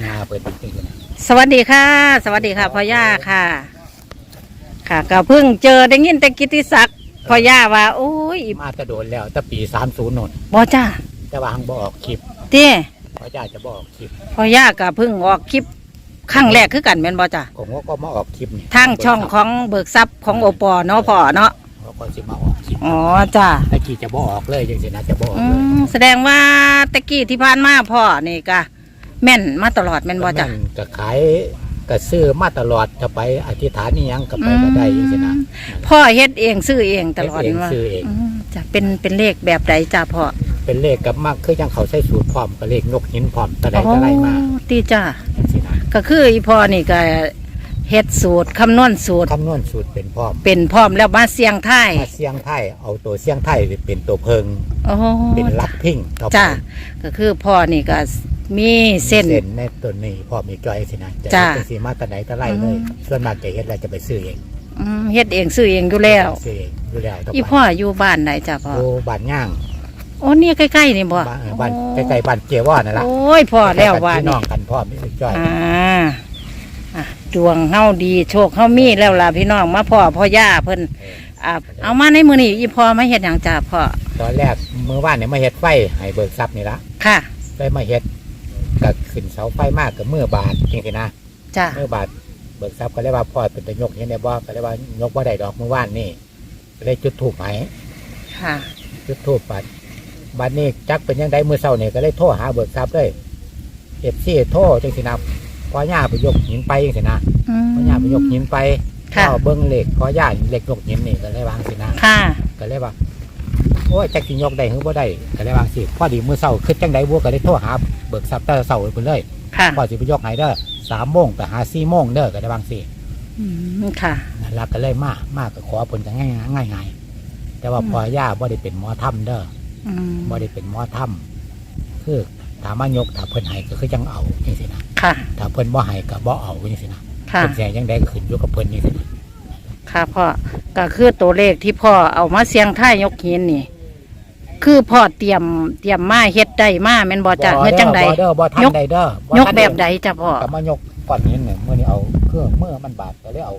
งาเปิดจริงๆนะสวัสดีค่ะ สวัสดีค่ะพ่อย่าค่ะ ค่ะก็เพิ่งเจอได้ยินแต่กิตติศักดิ์พ่อย่าว่าโอ้ยมาจะโดนแล้วแต่ปีสามศูนย์นนบอจ้าแต่ว่าหังบออกคลิปเต้เพราะญาติจะบออกคลิปพ่อย่าก็เพิ่งออกคลิปครั้งแรกคือกันแม่นบอจ้าผมก็มาออกคลิปนี่ทางช่องของเบิกทรัพย์ของโอปอเนาะพ่อเนาะเขาก็สิมาออกคลิปอ๋อจ้าตะกี้จะบออกเลยจังสินะจะบออกอืเลยมแสดงว่าตะกี้ที่ผ่านมาพ่อนี่ก็ แม่นมาตลอดแม่นบอจ้าก็แม่นก็ขายก็ซื้อมาตลอดจะไปอธิษฐานนี่ยังก็ไปก็ได้จังสินะพ่อเฮ็ดเองซื้อเองตลอดเฮ็ดเองว่าซื้อเอง มจ้ะเป็นเป็นเลขแบบใดจ้าพ่อเป็นเลขกับมากคือยังเขาใช้สูตรพร้อมกับเลขนกหินพร้อมตะไดตะไลมาอ๋อตีจ้าจังสินะก็คืออีพ่อนี่ก็เฮ็ดสูตรคำนวณสูตรคำนวณสูตรเป็นพร้อมเป็นพร้อมแล้วมาเสียงท้ายมาเสียงไทยเอาตัวเสียงไทยเป็นตัวเพิงโอ้เป็นลักพิงต่อไปจ้าก็คือพ่อนี่ก็ มีเส้น เส้นในตัวนี้พอมีจอยสินะจะจ้ะ เป็นสีมาตะไหนตะไลเลยอืมส่วนมากจะเฮ็ดแล้วจะไปซื้อเองอืมเฮ็ดเองซื้อเองอยู่แล้ว ซื้อเองอยู่แล้วต่ออีไปพ่ออยู่บ้านไหนจ้าพ่ออยู่บ้านย่างโอ้เนี่ยใกล้ๆนี่บ่บ้านเออบ้านใกล้ๆบ้านเจียว่านั่นละโอ้ยพ่อแล้วว่าพี่น้นี่ องกันพ่อมีจอยอ่าอะดวงเฮาดีโชคเฮามีแล้วล่ะพี่น้องมาพ่อพ่อย่าเพิ่นอ่าเอามาในมื้อนี้อีพ่อมาเฮ็ดหยังจ้าพ่อตอนแรกมือว่านเนี่ยมาเฮ็ดไฟให้เบิกทรัพย์นี่ละค่ะ ได้มาเฮ็ด ก็ขึ้นเสาไฟมากกับมือบาทจริงๆนะจ้ามือบาทเบิกทรัพย์ก็เลยว่าพ่อเป็นตะยกเห็นได้บ่ก็เลยว่ายกบ่ได้ดอกมือว่านนี่ก็เลยจุดถูกไหมค่ะจุดทูบปัดบัดนี้จักเป็นยังไงมือเศร้าเนี่ยก็เลยโทรหาเบิกทรัพย์เลยเอฟซีโทรจังสินะพอย่าไปยกหินไปจังสินะอืมพอย่าไปยกหินไปค่ะก็เบิ้งเหล็กพอย่าเหล็กยกหินนี่ก็เลยวางสินะ ค่ะ ก็เลยว่าโอ้ยจักสิยกได้หรือบ่ได้ก็เลยวางสิพอดีมือเศร้าขึ้นจังไดบัวก็เลยโทรหา เบิกทรัพย์แต่เศร้าไปเลยค่ะพอสิไปยกให้เด้อสามโมงไปหาสี่โมงเด้อก็เลยวางสิอืมค่ะนั่นละก็เลยมามาก็ขอผลจะง่ายง่ายง่ายๆแต่ว่าพอย่าบ่ได้เป็นหมอถ้ำเด้ออืมบ่ได้เป็นหมอถ้ำคือถามว่ายกถ้าเพิ่นให้ก็คือจังเอาจังซี่นะค่ะ ถ้าเพิ่นบ่ให้ก็บ่เอาจังซี่นะค่ะ เพิ่นสิให้จังไดก็ขึ้นอยู่กับเพิ่นจังซี่นะค่ะพ่อก็คือตัวเลขที่พ่อเอามาเสียงท่ายยกหินนี่ คือพ่อเตรียมเตรียมมาเฮ็ดได้มาแม่นบ่จ้ะเฮ็ดจังใดบ่เด้อบ่ทันยกใดเด้อยกแบบใดจ้ะพ่อก็มายกก้อนหินเนี่ยมื้อนี้เอาเครื่องมือมันบาดก็เลยเอา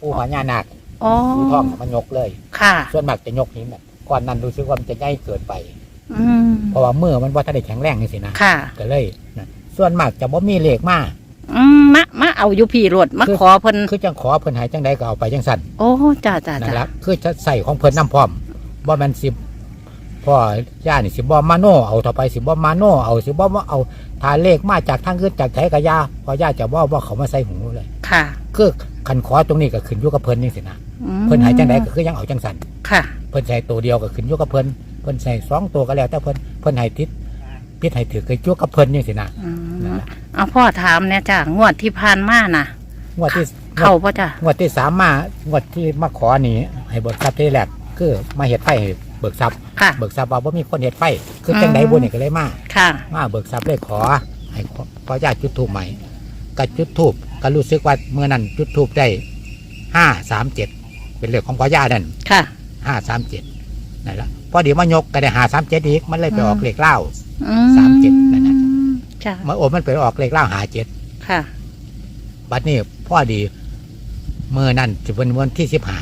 ปูหญานาคอ๋อปูทองมายกเลย ค่ะ ส่วนมากจะยกหินน่ะก้อนนั้นรู้สึกว่ามันจะใหญ่เกินไปอืมเพราะว่ามือมันบ่ทันได้แข็งแรงจังซี่นะค่ะก็เลยนะส่วนมากจะบ่มีเลขมาอืมมามาเอาอยู่พี่รถมาคือขอเพิ่นคือจังขอเพิ่นให้จังไดก็เอาไปจังซั่นโอ้จ้าจ้านั่นจ้าละคือจะใส่ของเพิ่นน้ำพร้อมบ่แม่นสิ พ่อย่านี่สิบ่มาโนเอาต่อไปสิบ่มาโนเอาสิบ่มาเอาถ้าเลขมาจากทางอื่นจากไถกะยาพอย่าจะบ่ว่าเขามาใส่หูเลยค่ะ คือคันขอตรงนี้ก็ขึ้นอยู่กับเพิ่นจังซี่นะอืมเพิ่นให้จังไดก็คือยังเอาจังซั่นค่ะเพิ่นใส่ตัวเดียวก็ขึ้นอยู่กับเพิ่นเพิ่นใส่สองตัวก็แล้ว แต่เพิ่นเพิ่นให้ทิศพิษให้ถือก็อยู่กับเพิ่นจังซี่นะอืนั่นมล่ะเอาพ่อถามเนี่ยจ้างวดที่ผ่านมาน่ะงวดที่เข้าป่ะจ้ะงวดที่สามมางวดที่มาขอนี่ให้เบิกทรัพย์ที่แรกคือมาเฮ็ดไฟให้ เบิกทรัพย์ค่ะ เบิกทรัพย์ว่าบ่มีคนเฮ็ดไฟคือจังไดบุญนี่ก็เลยมาค่ะ มาเบิกทรัพย์เลยขอให้ขอขอญาติจุดธูปใหม่ก็จุดธูปก็รู้สึกว่าเมื่อนั้นจุดธูปได้ห้าสามเจ็ดเป็นเลขของพ่อย่านั่นค่ะ ห้าสามเจ็ดนั่นละพอเดี๋ยวมายกก็ได้ห้าสามเจ็ดอีกมันเลยไปออกเลขเล่า อืสามเจ็ดนั่นน่ะจ้ะมาโอ้มันไปออกเลขเล่าหาเจ็ดค่ะ บัดนี้พ่อดีเมื่อนั้นจะเป็นวันที่สิบห้า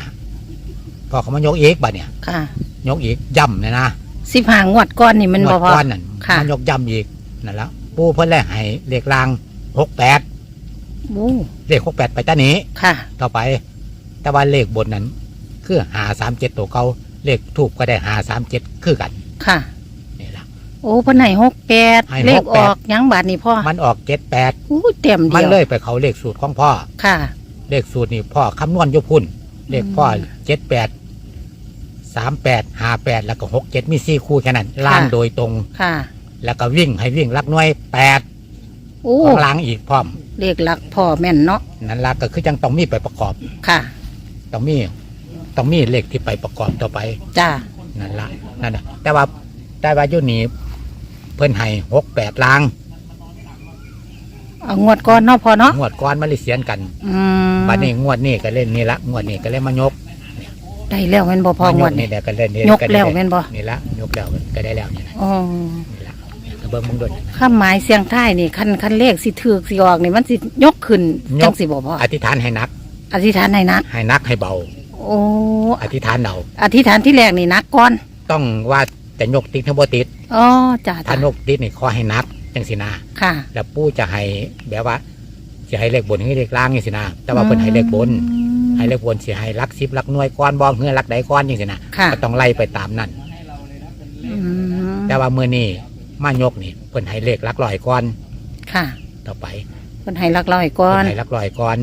พอเขามายกอีกบัดเนี่ย ค่ะ ยกอีกย่ำเนี่ยนะสิบหางวดก้อนนี่มันงบ่วดพอ ก้อนนั่นค่ะ มันยกย่ำอีกนั่นละปูเพิ่นแลให้เลขรางหกแปดบูเลขหกแปดไปตานี้ ค่ะ ต่อไป แต่ว่าเลขบนนั้น คือหาสามเจ็ดตัวเก่าเลขถูกก็ได้หาสามเจ็ดคือกันค่ะ นี่ละ โอ้เพิ่นให้หกแปดให้เลข68 ออกหยังบาทนี่พ่อมันออกเจ็ดแปดอู้เต็มมันเดียวเลยไปเขาเลขสูตรของพ่อ ค่ะ เลขสูตรนี่พ่อคำนวณอยุพุ่นเลขพ่อเจ็ดแปด สามแปดห้าแปดแล้วก็หกเจ็ดมีสี่คู่แค่นั้นล่างโดยตรง ค่ะ แล้วก็วิ่งให้วิ่งลักหน้อยแปดโอ้ของล้างอีกพร้อม เลขหลักพ่อแม่นเนาะนั่นละก็คือจังต้องมีไปประกอบ ค่ะต้องมีต้องมีเลขที่ไปประกอบต่อไปจ้านั่นละนั่นนะแต่ว่าแต่ว่าอยุนี้เพิ่นให้หกแปดล้างเอางวดก่อนเนาะพ่อเนาะงวดก้อนมาลิเสียนกันอืมบัดนี้งวดนี้ก็เล่นนี่ละงวดนี้ก็เล่นมายก ได้แล้วแม่นบ่พ่องมาวดกนี่นี่แหละก็เล่นนี่ยกแล้วแม่นบ่นี่ละยกแล้วก็ได้แล้วนี่ละอ๋อนี่ละก็เบิ่งมึงด้วยข้ามหมายเสียงท้ายนี่คันคันเลขสิถือกสิออกนี่มันสิยกขึ้นยกจังสิบ่พ่ออธิษฐานให้นัก อธิษฐานให้นัก ให้นักให้เบา โอ้อธิษฐานเอาอธิษฐานที่แรกนี่นักก่อน ต้องว่าจะยกติดทั้งบ่ติดอ๋อจ้าถ้าจ้ายกติดนี่ขอให้นักจังสินะค่ะ แล้วปู่จะให้แบบว่าจะให้เลขบนให้เลขล่างจังสินะแต่ว่าเพิ่นให้เลขบน ให้เลขบนสิให้หลัก10หลักหน่วยก้อนบ่เฮือหลักใดก้อนจังสินะค่ะ ก็ต้องไล่ไปตามนั้นอืมแต่ว่ามื้อนี้มายกนี่เพิ่นให้เลขหลักร้อยก้อนค่ะต่อไปเพิ่นให้หลักร้อยก่อเพิ่นนให้หลักร้อยก้อน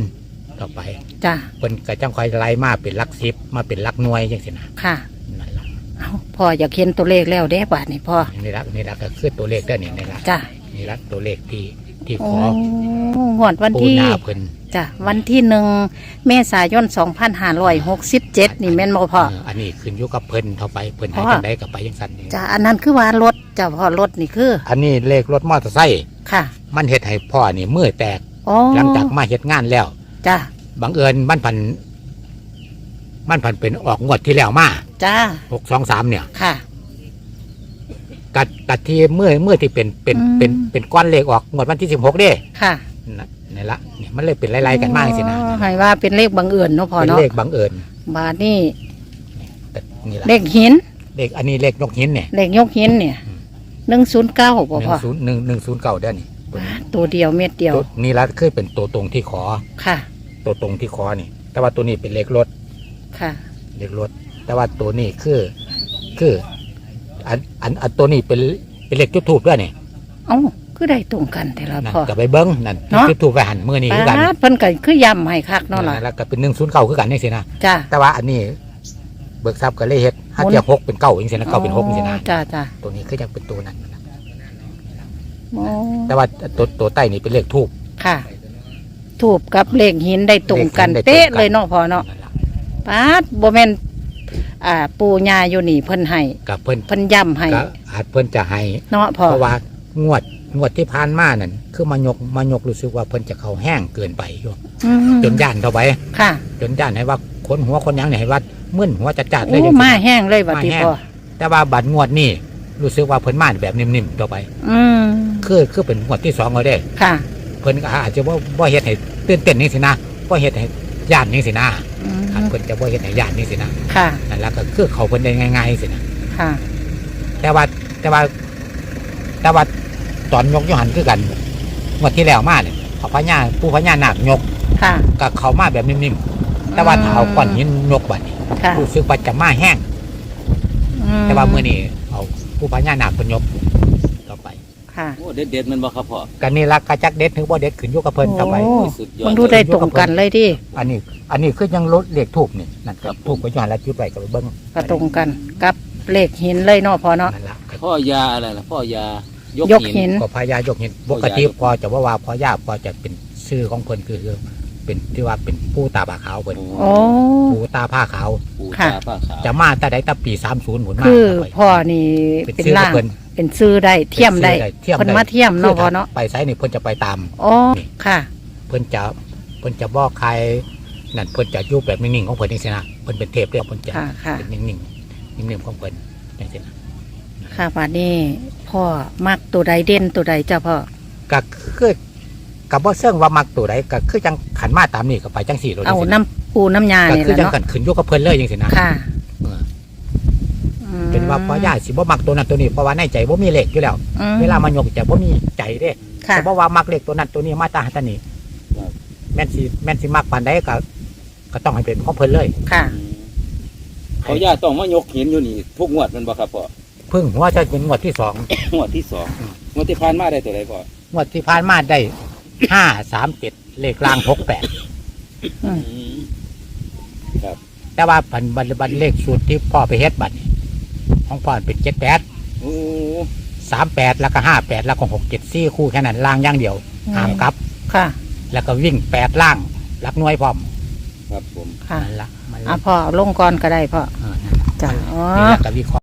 ต่อไปจ้าเพิ่นก็จังค่อยไล่มาเป็นหลัก10มาเป็นหลักหน่วยจังสินะค่ะ นั่นล่ะเอาพ่ออยากเห็นตัวเลขแล้วเด้บาดนี่พ่อนี่ละนี่ละก็คือตัวเลขเด้อนี่นี่ละจ้านี่ละตัวเลขที่ที่ขโอ้อหวดวันปูที่หน้าเพิ่น จ้ะวันที่หนึ่งเมษายน2567 นี่แม่นบ่พ่อเอออันนี้ขึ้นอยู่กับเพิ่นเท่าไปเพิ่นให้พ่อจังไดก็ไปจังซั่นนี่จ้ะอันนั้นคือว่ารถจ้ะพ่อรถนี่คือ อันนี้เลขรถมอเตอร์ไซค์ค่ะมันเฮ็ดให้พ่อนี่มือแตกอ๋อหลังจากมาเฮ็ดงานแล้ว จ้ะบังเอิญมันพัน มันพันเป็นออกงวดที่แล้วมาจ้า623เนี่ย ค่ะ กัดกัดที่เมื่อเมื่อที่เป็นเป็นอืม เป็นเป็นก้อนเลขออกงวดวันที่16เด้ค่ะนั่น นี่ละนี่มันเลยเป็นไล่ๆกันมากสินะอ๋อให้ว่าเป็นเลขบังเอิญเนาะพ่อเป็นเนาะเลขบังเอิญบาดนี่แต่นี่ละเลขหินเลขอันนี้เลขนกหินเนี่ยเลขยกหินเนี่ยอืมหนึ่งศูนย์เก้าหบ่นึ่พ่องศูนย์หนึ่งหนึ่งศูนย์เก้าเด้อนี่ตัวเดียวเม็ดเดียวตัวนี่ละคือเป็นตัวตรงที่ขอ ค่ะ ตัวตรงที่คอนี่ แต่ว่าตัวนี้เป็นเลขรถค่ะ เลขรถ แต่ว่าตัวนี้คือคืออันอันอันตัวนี้เป็นเป็นเลขจุดทูบด้วยนี่เอ้า คือได้ตรงกันแต่ละนั่นพ่อกับไปเบิ้งนั่นเนาะ จุดทูบไปหันมือนี่คือกันปาดเพิ่นก็คือย่ำให้คักเนาะล่ะแล้วก็เป็นหนึ่งศูนย์เก้าคือกันนี่สินะจ้า แต่ว่าอันนี้เบิกทรัพย์ก็เลยเฮ็ดห้าหมุน เทียบหกเป็นเก้าอย่างสินะเก้าเป็นหกอย่างสินะจ้าจ้าตัวนี้คือยังเป็นตัวนั้นนะโอ้แต่ว่าตัวตัวใต้นี่เป็นเลขทูบ ค่ะถูกกับเลขหินได้ตรงกัน เลขหินได้ตรงกัน เป๊ะเลยเนาะพ่อเนาะนั่นล่ะปาดบ่แม่นอ่าปูญาอยู่นี่เพิ่นให้กับเพิ่นเพิ่นย้ำให้ก็อาจเพิ่นจะให้ เนาะพ่อเพราะว่างวด งวดที่ผ่านมานั่นคือมายกมายกรู้สึกว่าเพิ่นจะเข้าแห้งเกินไปอยู่อืมจนย่านเข้าไปค่ะจนย่านให้ว่าคนหัวคนหยังเนี่ยให้ว่ามึนหัวจัดจัดๆเลยโอ้จังซี้มาแห้งเลยบัดมานี้แห้ง พ่อแต่ว่าบัตรงวดนี่รู้สึกว่าเพิ่นมาแบบนิ่มๆต่อไป อืมคือคือเป็นงวดที่สองเลยเด้ ค่ะเพิ่นก็อาจจะว่าบ่เฮ็ดให้ตื่นเต้นนี่สินะบ่เฮ็ดให้ย่านนี่สินะอืมครับเพิ่นจะบ่เฮ็ดให้ย่านนี่สินะค่ะนั่นล่ะก็คือเขาเพิ่นได้ง่ายๆสินะค่ะ แต่ว่าแต่ว่าแต่ว่าต อนยกอยหันคือกันงวดที่แล้วมาเนี่ยเขาพญาผู้พญานาคยกค่ะก็เขามาแบบนิ่มๆแต่ว่าถ้าเอาก้อนหินยกบัดนี้ค่ะรู้สึกว่าจะมาแห้งอืมแต่ว่ามื้อนี้เอาผู้พญานาคเพิ่นยกต่อไปค่ะโอ้เด็ดเด็ดๆมันบ่ครับพ่อกันนี่ละกระจักเด็ดถึงบ่เด็ดขึ้นอยู่กับเพิ่นต่อไปโอ้สุดยอมัดนดูได้ตรงกันเลยดิอันนี้ อันนี้คือยังลดเลขทูบนี่นั่นครับทูบก็ย้อนแล้วจุดไว้ก็ไปเบิ่งก็ตรงกันกับเลขหินเลยเนาะพ่อเนาะนั่นล่ะพ่อยาอะไรล่ะพ่อยา ยยกหินก็พญายกหินปกติพอจะว่าว่าพอย่าพอจะเป็นชื่อของเพิ่นคือคือเป็นที่ว่าเป็นผู้ตาบาขาวเพิ่นโอ้ผู้ตาผ้าขาวปูค่ะตาผ้าขาวจะมาแต่ใดแต่ปี30หมุนมาคือต่ไปพ่อนี่เป็นเป็นชื่อขอล่างงเพิ่นเป็นซื้อได้เทียมได้เป็นชื่อเทียมเพิ่นได้มาเทียมเนาะพ่อเนาะไปไสนี่เพิ่นจะไปตามอ๋อค่ะ เพิ่นจะเพิ่นจะบอกใครนั่นเพิ่นจะอยู่แบบนิ่งๆของเพิ่นนี่สินะเพิ่นเป็นเทพเด้อเพิ่นจะค่ะค่ะเป็นนิ่งๆนิ่งๆของเพิ่นจังซี่นะ ค่ะป่านนี้พ่อมักตัวใดเด่นตัวใดจ้าพ่อก็คือกับบ่เซิงว่ามักตัวใดก็คือจังขันมาตามนี่ก็ไปจังสี่โลดเอาจังซี่น้ำปูน้ำยาก็เนี่ยคือแหละจังเนาะกันขึ้นอยู่กับเพิ่นเลยจังซี่นะค่ะเอออืมเป็นว่าพ่อย่าสิบ่มักตัวนั้นตัวนี้เพราะว่าในใจบ่มีเลขอยู่แล้ว อืเวลามายกจะบ่มีใจเด้ค่ะแต่บ่ว่ามักเลขตัวนั้นตัวนี้มาตาหันตานี่แม่นสิแม่นสิมักปานใดก็ก็ต้องให้เป็นของเพิ่นเลย ค่ะอืมพ่อยาต้องมายกหินอยู่นี่ ทุกงวดแมันบ่ครับพ่อ เพิ่งหัวจะเป็นงวดที่สอง งวดที่สองงวดที่ผ่านมาได้ตัวใดพ่องวดที่ผ่านมาได้ ห้าสามเจ็ดเลขกลางหกแปดอืม อืมแต่ว่าบันบันบันเลขสูตรที่พ่อไปเฮ็ดบัตรนี่ของพ่อเป็นเจ็ดแปดโอ้สามแปดแล้วก็ห้าแปดแล้วก็หกเจ็ดสี่คู่แค่นั้นล่างอย่างเดียวห้ามกลับ ค่ะ แล้วก็วิ่งแปดล่างหลักหน่วยพร้อมครับผม ค่ะนั่นละมันอะพ่อลงก่อนก็ได้พ่อเออนั่นล่ะจ้ะอ๋อ นี่แหละก็วิเคราะห์